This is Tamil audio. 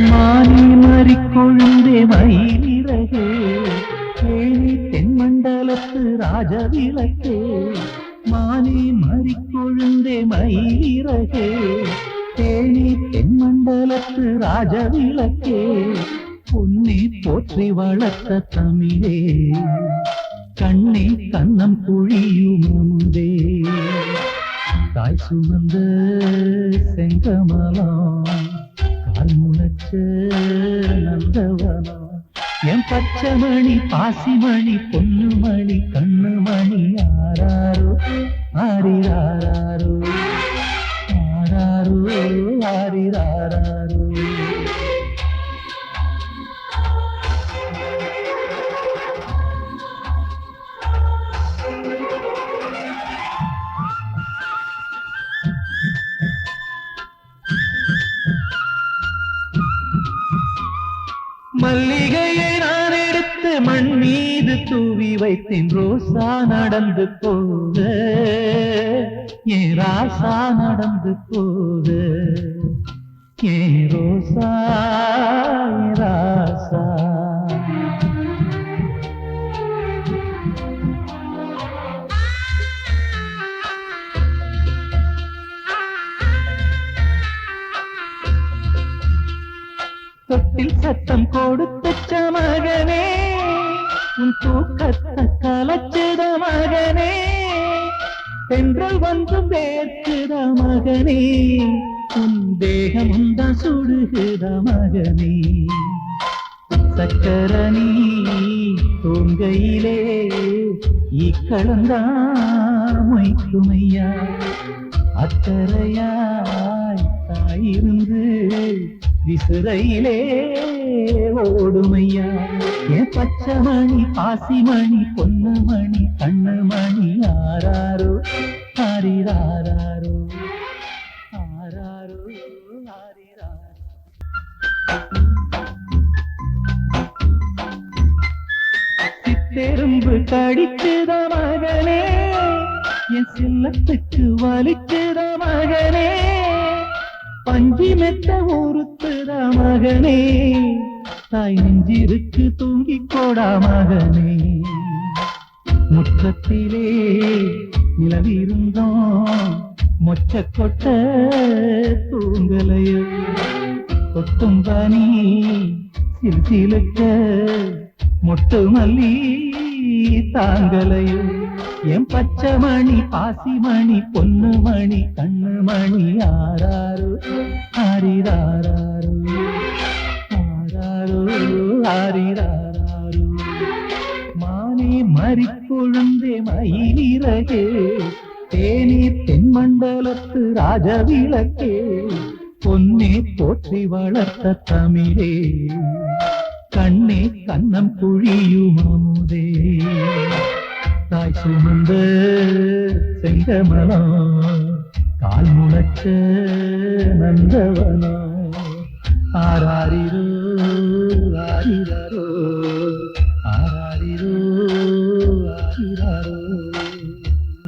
மானி மறி கொழுந்தே மயிலிறகே கேணி தென்மண்டலத்து ராஜவிளக்கே. மானி மறி கொழுந்தே மயிலிறகே தேனி தென்மண்டலத்து ராஜவிளக்கே. பொன்னி போற்றி வளர்த்த தமிழே கண்ணே கண்ணம் குழியும் அமுதே தாய் சுமந்த செங்கமலம் கால் முளைச்ச நந்தவனம் என் பச்சைமணி பாசிமணி பொன்னுமணி கண்ணுமணி ஆராரோ ஆரிராரோ ஆராரோ? ஆரிராரோ மல்லிகையை நான் எடுத்து மண் மீது தூவி வைத்தேன். ரோசா நடந்து போக ஏ ராசா நடந்து போக ஏ ரோசா தொட்டில் சத்தம் கொடுத்த மகனே உன் தூக்கத்தை கலச்சுத மகனே. தென்றல் வந்து வேர்க்குத மகனே உன் தேகம் தான் சுடுகிற மகனே. சக்கரணி தூங்கையிலே இக்களந்தான் மொய்க்குமையா. அக்கறையாய் தாயிருந்து விசுரையிலே ஓடுமையா? என் பச்சமணி பாசிமணி பொன்னமணி கண்ணமணி ஆராரோ ஆரிராரோ ஆராரோ ஆரிராரோ சித்தெரும்பு கடிக்குத மகனே என் செல்லத்துக்கு வலிக்குத மகனே. பஞ்சி மெத்த ஊருத்துத மகனே. தாய் நெஞ்சிருக்கு தூங்கிக் கோடா மகனே. முற்றத்திலே நிலவிருந்தோம். மொச்ச கொட்ட தூங்கலையோ. கொட்டும் பனி சிலுசிலுக்க மொட்டு மல்லி தாங்கலையோ. என் பச்சை பாசிமணி பாசி கண்ணுமணி பொண்ணு ஆரிராராரு கண்ணு ஆரிராராரு ஆராரோ ஆரிராரோ ஆராரோ மானே மறிக்கொழுந்தே மயிலிறகே தேனி தென்மண்டலத்து ராஜவிளக்கே பொன்னே போற்றி வளர்த்த தமிழே கண்ணே கண்ணம் குழியும் அமுதே தாய் சுமந்த செங்கமலம் கால் முளைச்ச நந்தவனா ஆராரிரோ ஆரிரோ ஆராரிரோ.